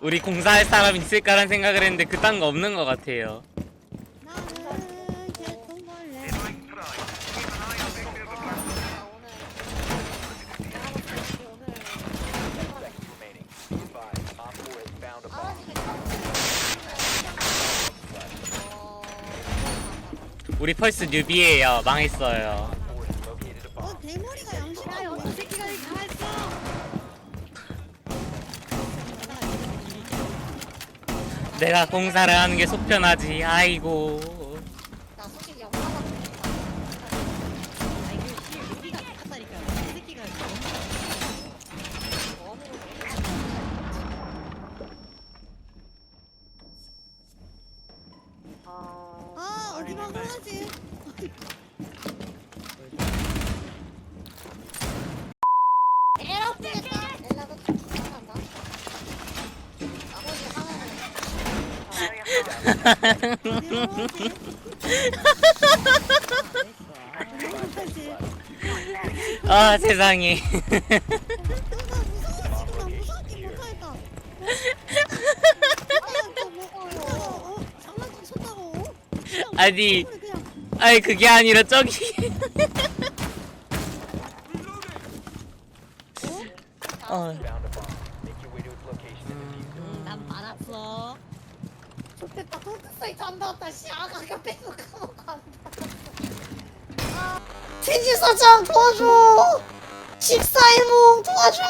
우리 공사할 사람 있을까라는 생각을 했는데 그딴 거 없는 것 같아요. 우리 펄스 뉴비예요. 망했어요. 어 대머리가 양심이 내가 공사를 하는 게 속편하지. 아이고. 나 솔직히 영화가 아 이거 똑같다니까. 이 새끼가 아 어디 막아야지. 아 세상에. 어, 어, 아니. 아이 그게 아니라 저기. 어. 난 받았어. 안 나왔다. 씨 아가가 뺏어 나왔어 돼지 사장 도와줘. 집사이몽 도와줘